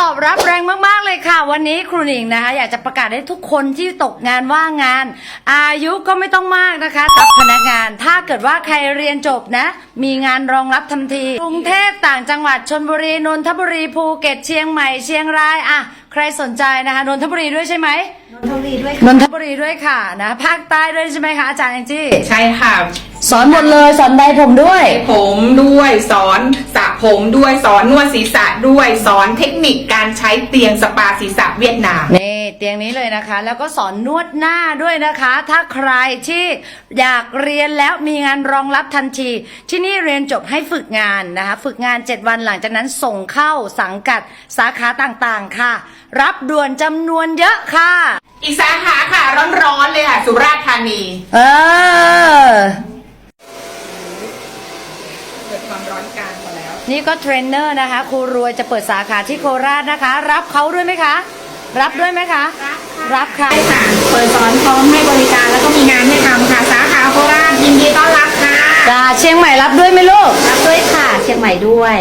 ตอบรับแรงมาก ๆ เลยค่ะ วันนี้ครูหนิงนะคะ อยากจะประกาศให้ทุกคนที่ตกงานว่างงาน อายุก็ไม่ต้องมากนะคะตับพนักงาน ถ้าเกิดว่าใครเรียนจบนะ มีงานรองรับทันทีกรุงเทพต่างจังหวัดชนบุรีนนทบุรีภูเก็ตเชียงใหม่เชียงรายอะใครสนใจนะคะนนทบุรีด้วยใช่ไหมนนทบุรีด้วยนค่ะนทบุรีด้วยค่ะนะภาคใต้ด้วยใช่ไหมคะอาจารย์แองจี้ใช่ค่ะ สอนหมดเลยสอนใดผมด้วย ผมด้วยสอนสระผมด้วยสอนนวดศีรษะด้วยสอนเทคนิคการใช้เตียงสปาศีรษะเวียดนาม นี่เตียงนี้เลยนะคะ แล้วก็สอนนวดหน้าด้วยนะคะ ถ้าใครที่อยากเรียนแล้วมีงานรองรับทันที ที่นี่เรียนจบให้ฝึกงานนะคะ ฝึกงาน 7 วันหลังจากนั้นส่งเข้าสังกัดสาขาต่างๆค่ะ รับด่วนจำนวนเยอะค่ะ อีกสาขาค่ะร้อนๆเลยค่ะสุราษฎร์ธานี เออ เกิดความร้อนกลางมาแล้ว นี่ก็เทรนเนอร์นะคะครูรวยจะเปิดสาขาที่โคราชนะคะ รับเขาด้วยไหมคะ รับด้วยไหมคะ รับค่ะใช่ค่ะเปิดสอนพร้อมให้บริการแล้วก็มีงานให้ทำค่ะสาขาโคราชยินดีต้อนรับค่ะจ้าเชียงใหม่รับด้วยไหมลูก รับด้วยค่ะ เชียงใหม่ด้วย